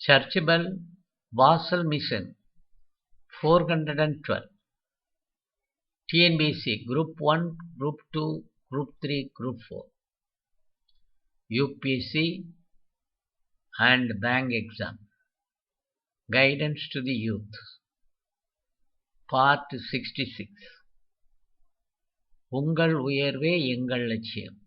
Churchable Vassal Mission 412 TNBC Group 1, Group 2, Group 3, Group 4 UPC and Bank Exam Guidance to the Youth Part 66 உங்கள் உயர்வே எங்கள் லட்சியம்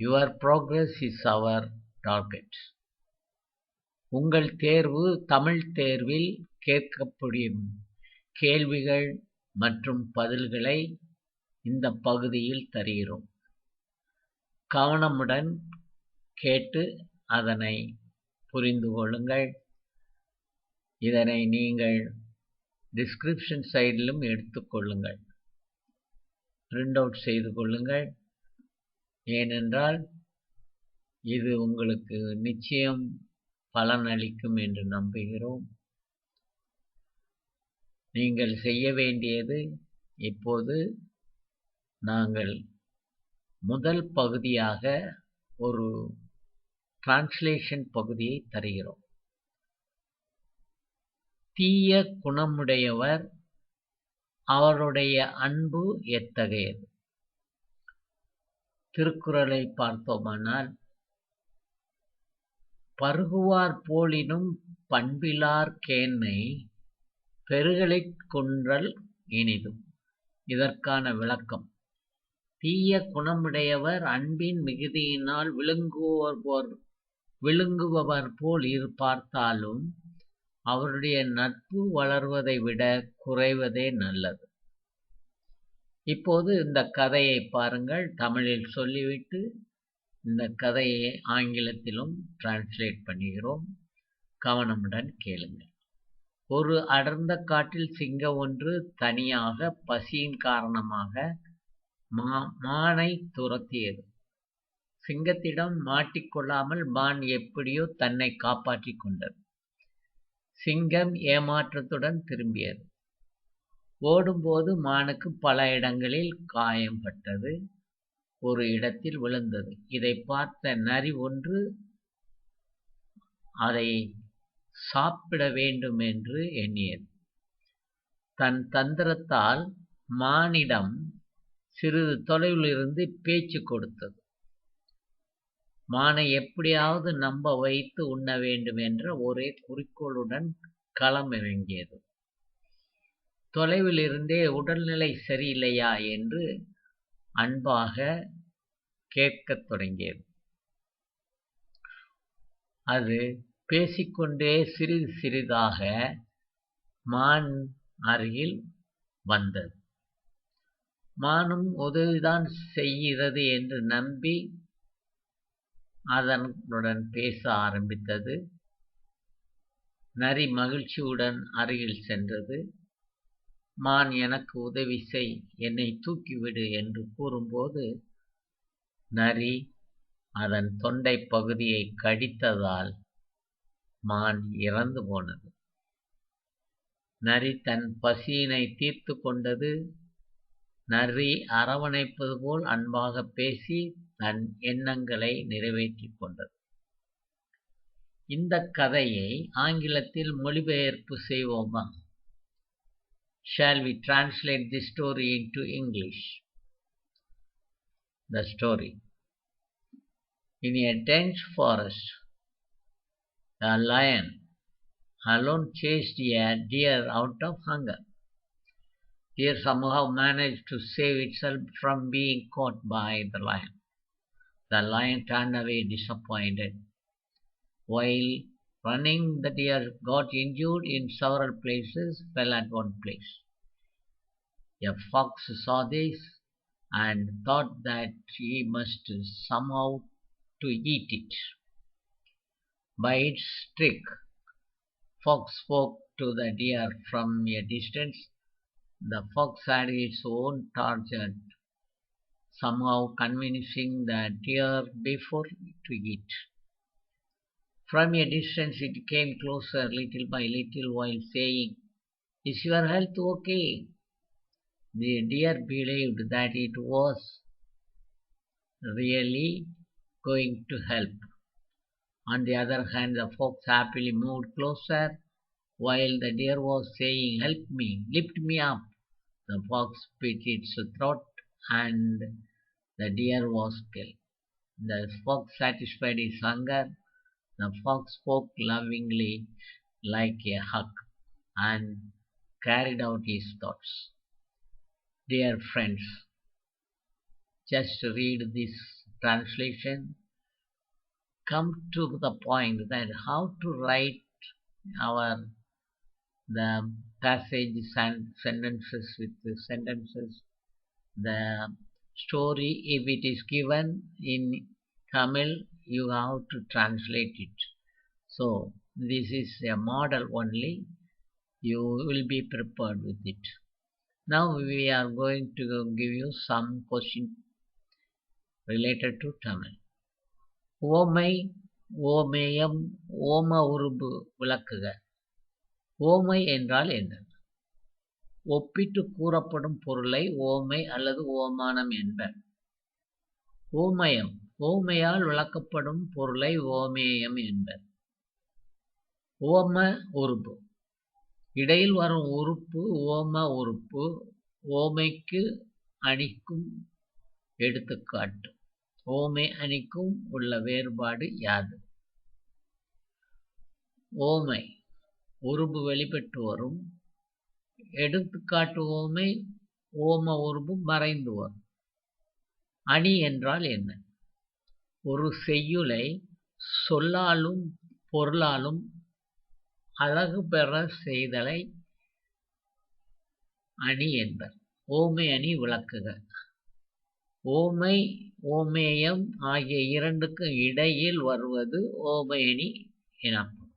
your progress is our target உங்கள் தேர்வு தமிழ் தேர்வில் கேட்கப்படும். கேள்விகள் மற்றும் பதில்களை இந்த பகுதியில் தருகிறோம். கவனமுடன் கேட்டு அதனை புரிந்து கொள்ளுங்கள். இதனை நீங்கள் டிஸ்கிரிப்ஷன் சைடிலும் எடுத்துக்கொள்ளுங்கள் பிரிண்ட் அவுட் செய்து கொள்ளுங்கள். ஏனென்றால் இது உங்களுக்கு நிச்சயம் பலனளிக்கும் என்று நம்புகிறோம். நீங்கள் செய்ய வேண்டியது இப்போது நாங்கள் முதல் பகுதியாக ஒரு டிரான்ஸ்லேஷன் பகுதியை தருகிறோம். தீய குணமுடையவர் அவருடைய அன்பு எத்தகையது? திருக்குறளை பார்த்தோமானால் பருகுவார் போலினும் பண்பிலார் கேண்மை பெருகலைக் கொன்றல் இனிதும். இதற்கான விளக்கம். தீய குணமுடையவர் அன்பின் மிகுதியினால் விழுங்குவோர் விழுங்குபவர் போல் இரு பார்த்தாலும் அவருடைய நட்பு வளர்வதை விட குறைவதே நல்லது. இப்போது இந்த கதையை பாருங்கள். தமிழில் சொல்லிவிட்டு இந்த கதையை ஆங்கிலத்திலும் டிரான்ஸ்லேட் பண்ணுகிறோம். கவனமுடன் கேளுங்கள். ஒரு அடர்ந்த காட்டில் சிங்கம் ஒன்று தனியாக பசியின் காரணமாக மா மானை துரத்தியது. சிங்கத்திடம் மாட்டிக்கொள்ளாமல் மான் எப்படியோ தன்னை காப்பாற்றி கொண்டது. சிங்கம் ஏமாற்றத்துடன் திரும்பியது. ஓடும்போது மானுக்கு பல இடங்களில் காயம் பட்டது. ஒரு இடத்தில் விழுந்தது. இதை பார்த்த நரி ஒன்று அதை சாப்பிட வேண்டும் என்று எண்ணியது. தன் தந்திரத்தால் மானிடம் சிறிது தொலைவில் இருந்து பேச்சு கொடுத்தது. மானை எப்படியாவது நம்ப வைத்து உண்ண வேண்டும் என்ற ஒரே குறிக்கோளுடன் களம் இறங்கியது. தொலைவில் இருந்தே உடல்நிலை சரியில்லையா என்று அன்பாக கேட்கத் தொடங்கியது. அது பேசிக்கொண்டே சிறிது சிறிதாக மான் அருகில் வந்தது. மானும் உதவிதான் செய்கிறது என்று நம்பி அதனுடன் பேச ஆரம்பித்தது. நரி மகிழ்ச்சியுடன் அருகில் சென்றது. மான் எனக்கு உதவி செய் என்னை தூக்கிவிடு என்று கூறும்போது நரி அதன் தொண்டை பகுதியை கடித்ததால் மான் இறந்து போனது. நரி தன் பசியினை தீர்த்து கொண்டது. நரி அரவணைப்பது போல் அன்பாக பேசி தன் எண்ணங்களை நிறைவேற்றிக் கொண்டது. இந்த கதையை ஆங்கிலத்தில் மொழிபெயர்ப்பு செய்வோமா? Shall we translate this story into English? The story. In a dense forest, a lion alone chased a deer out of hunger. Deer somehow managed to save itself from being caught by the lion. The lion turned away disappointed. While running, the deer got injured in several places, fell at one place. A fox saw this and thought that he must somehow to eat it. By its trick, fox spoke to the deer from a distance. The fox had its own target, somehow convincing the deer before to eat. From a distance, it came closer little by little while saying, Is your health okay? The deer believed that it was really going to help. On the other hand, the fox happily moved closer while the deer was saying, Help me, lift me up. The fox bit its throat and the deer was killed. The fox satisfied his hunger. The fox spoke lovingly like a hug and carried out his thoughts. Dear friends, just read this translation. Come to the point that how to write our the passage sen- sentences with the sentences. The story, if it is given in Tamil, you have to translate it. So this is a model only. You will be prepared with it. Now we are going to give you some question related to Tamil. ஓமை ஓமேயம் ஓம உருபு விளக்குக ஓமை என்றால் என்ன ஒப்பிட்டு கூறப்படும் பொருளை ஓமை அல்லது ஓமானம் என்பர் ஓமயம் ஓமையால் விளக்கப்படும் பொருளை ஓமேயம் என்பர். ஓம உறுப்பு. இடையில் வரும் உறுப்பு ஓம உறுப்பு ஓமைக்கு அணிக்கும் எடுத்துக்காட்டு. ஓமை அணிக்கும் உள்ள வேறுபாடு யாது? ஓமை உருபு வெளிப்பட்டு வரும். எடுத்துக்காட்டு ஓமை ஓம உருபு மறைந்து வரும். அணி என்றால் என்ன? ஒரு செய்யுளை சொல்லாலும் பொருளாலும் அழகு பெற செய்தலை அணி என்பர். ஓமை அணி விளக்குக. ஓமை ஓமேயம் ஆகிய இரண்டுக்கும் இடையில் வருவது ஓமை அணி எனப்படும்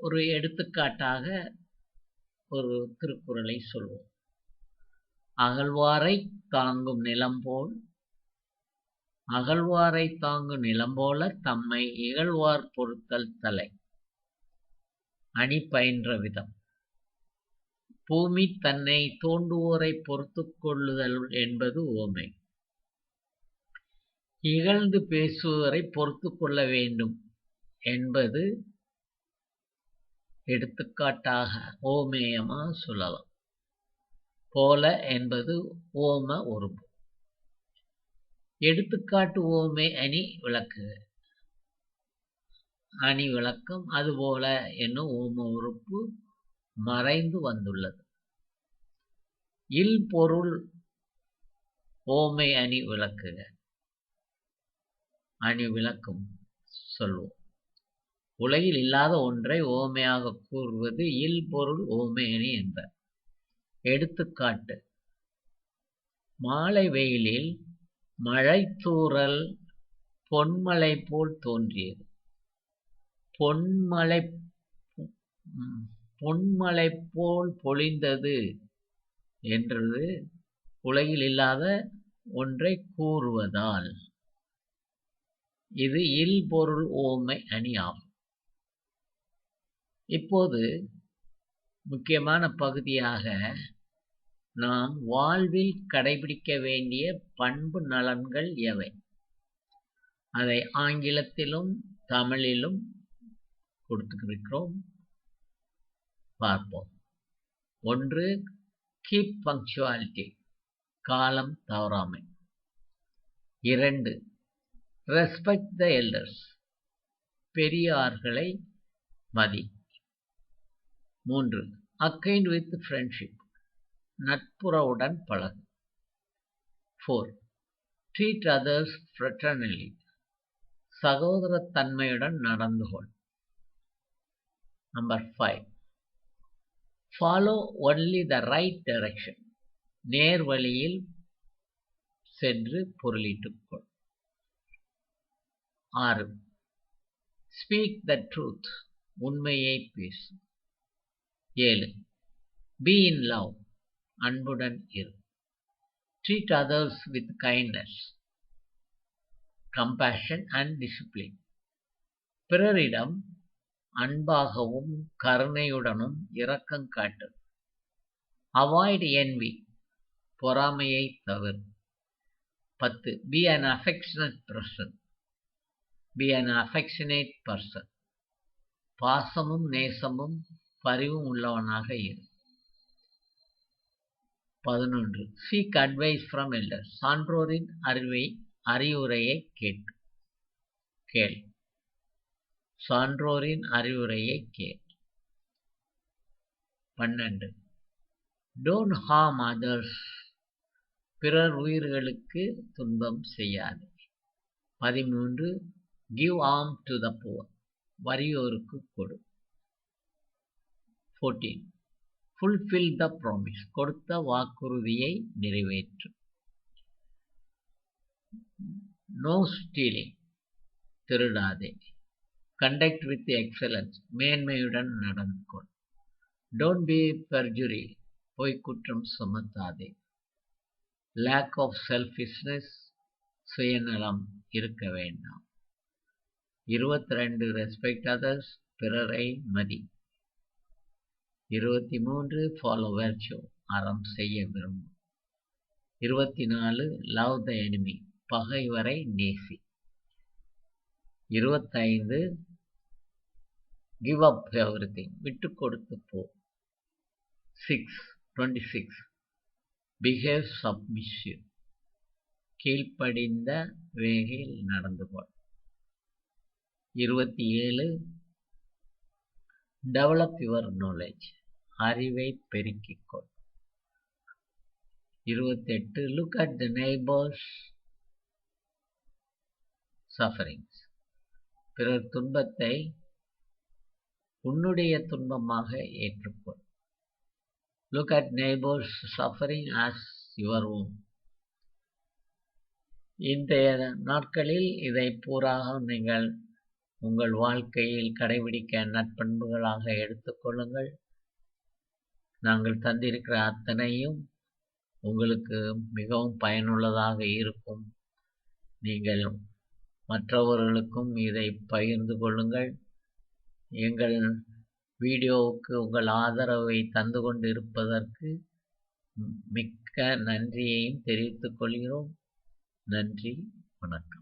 ஒரு எடுத்துக்காட்டாக ஒரு திருக்குறளை சொல்வோம். அகழ்வாரை தாங்கும் நிலம் அகழ்வாரைத் அகழ்வாரை தாங்கும் நிலம் போல தம்மை இகழ்வார் பொறுத்தல் தலை. அணி பயின்ற விதம். பூமி தன்னை தோண்டுவோரை பொறுத்து கொள்ளுதல் என்பது ஓமை. இகழ்ந்து பேசுவரை பொறுத்து கொள்ள வேண்டும் என்பது எடுத்துக்காட்டாக ஓமேயமாக சொல்லலாம் போல என்பது ஓம உறுப்பு. எடுத்துக்காட்டு ஓமை அணி விளக்கு. அணி விளக்கம் அதுபோல என்னும் ஓம உறுப்பு மறைந்து வந்துள்ளது. இல் பொருள் ஓமை அணி விளக்குக அணி விளக்கம் சொல்வோம். உலகில் இல்லாத ஒன்றை ஓமையாக கூறுவது இல் பொருள் ஓமை அணி என்ற எடுத்துக்காட்டு. மாலை வெயிலில் மழைத்தூறல் பொன்மலை போல் தோன்றியது. பொன்மலை பொன்மலை போல் பொழிந்தது என்றது உலகில் இல்லாத ஒன்றை கூறுவதால். இது இல் பொருள் ஓமை அணி ஆகும் இப்போது முக்கியமான பகுதியாக நாம் வாழ்வில் கடைபிடிக்க வேண்டிய பண்பு நலன்கள் எவை? அதை ஆங்கிலத்திலும் தமிழிலும் கொடுத்துருக்கிறோம். பார்ப்போம். ஒன்று கீப் பங்க்சுவாலிட்டி காலம் தவறாமை. இரண்டு ரெஸ்பெக்ட் த எல்டர்ஸ் பெரியார்களை மதி. மூன்று அக்கைண்ட் வித் ஃப்ரெண்ட்ஷிப் நட்புறவுடன் பழகு. ஃபோர் ட்ரீட் அதர்ஸ் ஃப்ரெட்டர்னலி சகோதரத்தன்மையுடன் நடந்து கொள். Number five follow only the right direction நேர் வழியில் சென்று பொருளிட்டுக் கொள். ஆறு. ஸ்பீக் த ட்ரூத் உண்மையை பேசு. ஏழு. பி இன் லவ் அன்புடன் இரு. Treat others with kindness compassion and discipline பிறரிடம் அன்பாகவும் கருணையுடனும் இரக்கம் காட்டு. அவாய்ட் என்வி பொறாமையை தவிர. பத்து be an affectionate person be an affectionate person பாசமும் நேசமும் பரிவும் உள்ளவனாக இரு. பதினொன்று. சீக் அட்வைஸ் ஃப்ரம் எல்டர் சான்றோரின் அறிவை அறிவுரையை கேட்டு கேள். சான்றோரின் அறிவுரையை கேள். பன்னெண்டு. டோன்ட் ஹார்ம் அதர்ஸ் பிறர் உயிர்களுக்கு துன்பம் செய்யாது. பதிமூன்று. Give am to the poor வறியோருக்கு கொடு. ஃபோர்டீன் ஃபுல்ஃபில் த ப்ராமிஸ் கொடுத்த வாக்குறுதியை நிறைவேற்று. நோ ஸ்டீலிங் திருடாதே. கண்டக்ட் வித் எக்ஸலன்ஸ் மேன்மையுடன் நடந்து கொள். டோன்ட் பி பர்ஜுரி பொய்க்குற்றம் சுமத்தாதே. லேக் ஆஃப் செல்ஃபிஷ்னஸ் சுயநலம் இருக்க வேண்டாம். இருபத்தி ரெண்டு ரெஸ்பெக்ட் அதர்ஸ் பிறரை மதி. இருபத்தி மூன்று ஃபாலோ ஷோ அறம் செய்ய விரும்பும். இருபத்தி நாலு லவ் த எனிமி பகைவரை நேசி. இருபத்தைந்து கிவ் அப் எவ்ரி திங் விட்டு கொடுத்து போ. Six twenty six behave submissive கீழ்ப்படிந்த வேகையில் நடந்து கொள் இருபத்தி ஏழு டெவலப் யுவர் நாலேஜ் அறிவை பெருக்கிக் கொள் இருபத்தெட்டு look at the neighbours sufferings பிறர் துன்பத்தை உன்னுடைய துன்பமாக ஏற்றுக்கொள். Look at neighbours suffering as your own இன்றைய நாட்களில் இதை பூராக நீங்கள் உங்கள் வாழ்க்கையில் கடைபிடிக்க நற்பண்புகளாக எடுத்துக்கொள்ளுங்கள் நாங்கள் தந்திருக்கிற அத்தனையும் உங்களுக்கு மிகவும் பயனுள்ளதாக இருக்கும். நீங்கள் மற்றவர்களுக்கும் இதை பகிர்ந்து கொள்ளுங்கள். எங்கள் வீடியோவுக்கு உங்கள் ஆதரவை தந்து கொண்டு இருப்பதற்கு மிக்க நன்றியையும் தெரிவித்துக் கொள்கிறோம். நன்றி வணக்கம்.